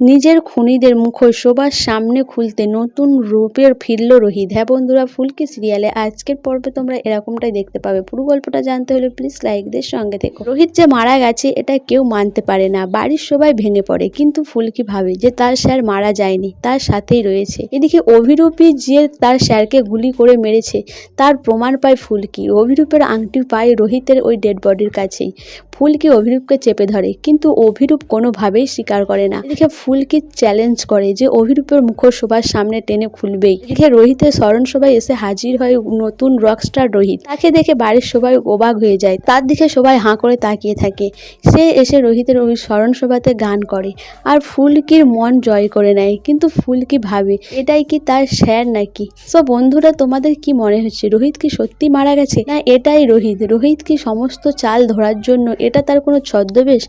নিজের খুনিদের মুখোশ সবার সামনে খুলতে নতুন রূপের ফিরল রোহিত। হ্যাঁ বন্ধুরা, ফুলকি সিরিয়ালে আজকের পর্বে তোমরা এরকমটাই দেখতে পাবে। পুরো গল্পটা জানতে হলে প্লিজ লাইকদের সঙ্গে দেখো রোহিত যে মারা গেছে, এটা কেউ মানতে পারে না। বাড়ির সবাই ভেঙে পড়ে, কিন্তু ফুলকি ভাবে যে তার স্যার মারা যায়নি, তার সাথেই রয়েছে। এদিকে অভিরূপী যে তার স্যারকে গুলি করে মেরেছে, তার প্রমাণ পায় ফুলকি। অভিরূপের আংটি পায় রোহিতের ওই ডেড বডির কাছেই। ফুলকি অভিরূপকে চেপে ধরে, কিন্তু অভিরূপ কোনোভাবেই স্বীকার করে না। এদিকে ফুলকি চ্যালেঞ্জ করে যে অভিরূপের মুখোশ সবার সামনে টেনে খুলবেই। এদিকে রোহিতের স্মরণ সবাই এসে হাজির হয় নতুন রকস্টার রোহিত। তাকে দেখে বাড়ির সবাই অবাক হয়ে যায়। তার দিকে সবাই হাঁ করে তাকিয়ে থাকে। সে এসে রোহিতের ওই স্মরণ সভাতে গান করে। আর ফুলকির মন জয় করে নেয়। কিন্তু ফুলকি ভাবে, এটাই কি তার স্যার নাকি? সো বন্ধুরা, তোমাদের কি মনে হচ্ছে? রোহিত কি সত্যি মারা গেছে? না, এটাই রোহিত। রোহিত কি সমস্ত চাল ধরার জন্য? এটা তার কোনো ছদ্মবেশ?